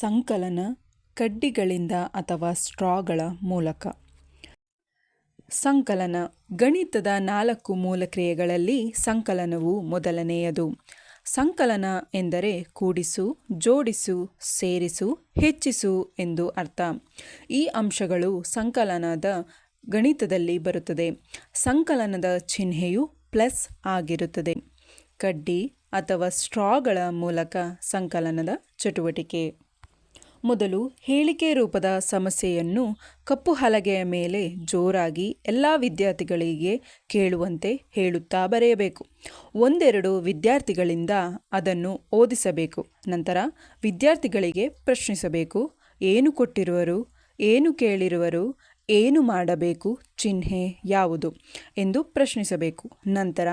ಸಂಕಲನ ಕಡ್ಡಿಗಳಿಂದ ಅಥವಾ ಸ್ಟ್ರಾಗಳ ಮೂಲಕ. ಸಂಕಲನ ಗಣಿತದ ನಾಲ್ಕು ಮೂಲ ಕ್ರಿಯೆಗಳಲ್ಲಿ ಸಂಕಲನವು ಮೊದಲನೆಯದು. ಸಂಕಲನ ಎಂದರೆ ಕೂಡಿಸು, ಜೋಡಿಸು, ಸೇರಿಸು, ಹೆಚ್ಚಿಸು ಎಂದು ಅರ್ಥ. ಈ ಅಂಶಗಳು ಸಂಕಲನದ ಗಣಿತದಲ್ಲಿ ಬರುತ್ತದೆ. ಸಂಕಲನದ ಚಿಹ್ನೆಯು ಪ್ಲಸ್ ಆಗಿರುತ್ತದೆ. ಕಡ್ಡಿ ಅಥವಾ ಸ್ಟ್ರಾಗಳ ಮೂಲಕ ಸಂಕಲನದ ಚಟುವಟಿಕೆ. ಮೊದಲು ಹೇಳಿಕೆ ರೂಪದ ಸಮಸ್ಯೆಯನ್ನು ಕಪ್ಪು ಹಲಗೆಯ ಮೇಲೆ ಜೋರಾಗಿ ಎಲ್ಲ ವಿದ್ಯಾರ್ಥಿಗಳಿಗೆ ಕೇಳುವಂತೆ ಹೇಳುತ್ತಾ ಬರೆಯಬೇಕು. ಒಂದೆರಡು ವಿದ್ಯಾರ್ಥಿಗಳಿಂದ ಅದನ್ನು ಓದಿಸಬೇಕು. ನಂತರ ವಿದ್ಯಾರ್ಥಿಗಳಿಗೆ ಪ್ರಶ್ನಿಸಬೇಕು. ಏನು ಕೊಟ್ಟಿರುವರು? ಏನು ಕೇಳಿರುವರು? ಏನು ಮಾಡಬೇಕು? ಚಿಹ್ನೆ ಯಾವುದು? ಎಂದು ಪ್ರಶ್ನಿಸಬೇಕು. ನಂತರ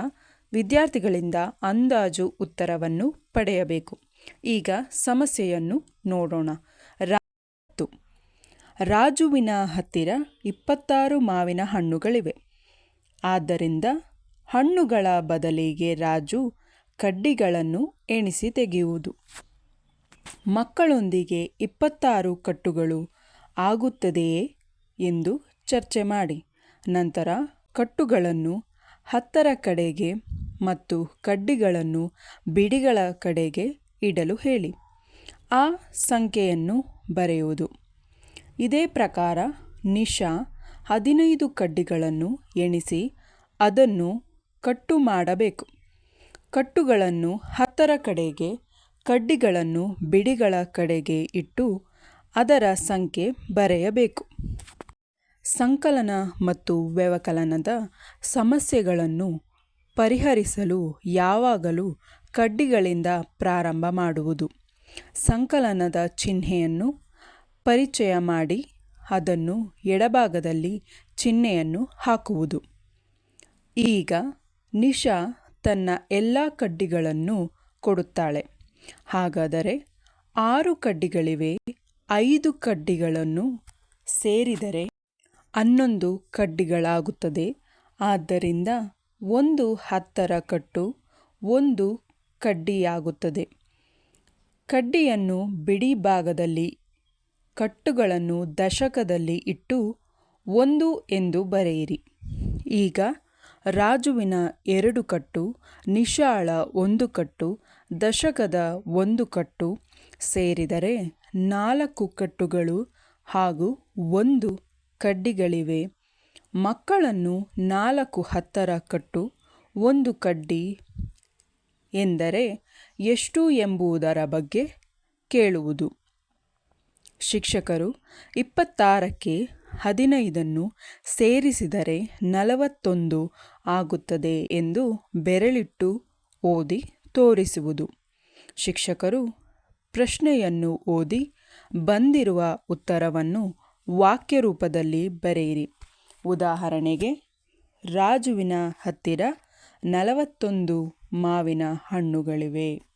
ವಿದ್ಯಾರ್ಥಿಗಳಿಂದ ಅಂದಾಜು ಉತ್ತರವನ್ನು ಪಡೆಯಬೇಕು. ಈಗ ಸಮಸ್ಯೆಯನ್ನು ನೋಡೋಣ. ರಾತು ರಾಜುವಿನ ಹತ್ತಿರ ಇಪ್ಪತ್ತಾರು ಮಾವಿನ ಹಣ್ಣುಗಳಿವೆ. ಆದ್ದರಿಂದ ಹಣ್ಣುಗಳ ಬದಲಿಗೆ ರಾಜು ಕಡ್ಡಿಗಳನ್ನು ಎಣಿಸಿ ತೆಗೆಯುವುದು. ಮಕ್ಕಳೊಂದಿಗೆ ಇಪ್ಪತ್ತಾರು ಕಟ್ಟುಗಳು ಆಗುತ್ತದೆಯೇ ಎಂದು ಚರ್ಚೆ ಮಾಡಿ. ನಂತರ ಕಟ್ಟುಗಳನ್ನು ಹತ್ತರ ಕಡೆಗೆ ಮತ್ತು ಕಡ್ಡಿಗಳನ್ನು ಬಿಡಿಗಳ ಕಡೆಗೆ ಇಡಲು ಹೇಳಿ. ಆ ಸಂಖ್ಯೆಯನ್ನು ಬರೆಯುವುದು. ಇದೇ ಪ್ರಕಾರ ನಿಶಾ ಹದಿನೈದು ಕಡ್ಡಿಗಳನ್ನು ಎಣಿಸಿ ಅದನ್ನು ಕಟ್ಟು ಮಾಡಬೇಕು. ಕಟ್ಟುಗಳನ್ನು ಹತ್ತರ ಕಡೆಗೆ, ಕಡ್ಡಿಗಳನ್ನು ಬಿಡಿಗಳ ಕಡೆಗೆ ಇಟ್ಟು ಅದರ ಸಂಖ್ಯೆ ಬರೆಯಬೇಕು. ಸಂಕಲನ ಮತ್ತು ವ್ಯವಕಲನದ ಸಮಸ್ಯೆಗಳನ್ನು ಪರಿಹರಿಸಲು ಯಾವಾಗಲೂ ಕಡ್ಡಿಗಳಿಂದ ಪ್ರಾರಂಭ ಮಾಡುವುದು. ಸಂಕಲನದ ಚಿಹ್ನೆಯನ್ನು ಪರಿಚಯ ಮಾಡಿ ಅದನ್ನು ಎಡಭಾಗದಲ್ಲಿ ಚಿಹ್ನೆಯನ್ನು ಹಾಕುವುದು. ಈಗ ನಿಶಾ ತನ್ನ ಎಲ್ಲ ಕಡ್ಡಿಗಳನ್ನು ಕೊಡುತ್ತಾಳೆ. ಹಾಗಾದರೆ ಆರು ಕಡ್ಡಿಗಳಿವೆ, ಐದು ಕಡ್ಡಿಗಳನ್ನು ಸೇರಿದರೆ ಹನ್ನೊಂದು ಕಡ್ಡಿಗಳಾಗುತ್ತದೆ. ಆದ್ದರಿಂದ ಒಂದು ಹತ್ತರ ಕಟ್ಟು ಒಂದು ಕಡ್ಡಿಯಾಗುತ್ತದೆ. ಕಡ್ಡಿಯನ್ನು ಬಿಡಿ ಭಾಗದಲ್ಲಿ, ಕಟ್ಟುಗಳನ್ನು ದಶಕದಲ್ಲಿ ಇಟ್ಟು ಒಂದು ಎಂದು ಬರೆಯಿರಿ. ಈಗ ರಾಜುವಿನ ಎರಡು ಕಟ್ಟು, ನಿಶಾಳ ಒಂದು ಕಟ್ಟು, ದಶಕದ ಒಂದು ಕಟ್ಟು ಸೇರಿದರೆ ನಾಲ್ಕು ಕಟ್ಟುಗಳು ಹಾಗೂ ಒಂದು ಕಡ್ಡಿಗಳಿವೆ. ಮಕ್ಕಳನ್ನು ನಾಲ್ಕು ಹತ್ತರ ಕಟ್ಟು, ಒಂದು ಕಡ್ಡಿ ಎಂದರೆ ಎಷ್ಟು ಎಂಬುದರ ಬಗ್ಗೆ ಕೇಳುವುದು. ಶಿಕ್ಷಕರು ಇಪ್ಪತ್ತಾರಕ್ಕೆ ಹದಿನೈದನ್ನು ಸೇರಿಸಿದರೆ ನಲವತ್ತೊಂದು ಆಗುತ್ತದೆ ಎಂದು ಬೆರಳಿಟ್ಟು ಓದಿ ತೋರಿಸುವುದು. ಶಿಕ್ಷಕರು ಪ್ರಶ್ನೆಯನ್ನು ಓದಿ ಬಂದಿರುವ ಉತ್ತರವನ್ನು ವಾಕ್ಯ ರೂಪದಲ್ಲಿ ಬರೆಯಿರಿ. ಉದಾಹರಣೆಗೆ, ರಾಜುವಿನ ಹತ್ತಿರ ನಲವತ್ತೊಂದು ಮಾವಿನ ಹಣ್ಣುಗಳಿವೆ.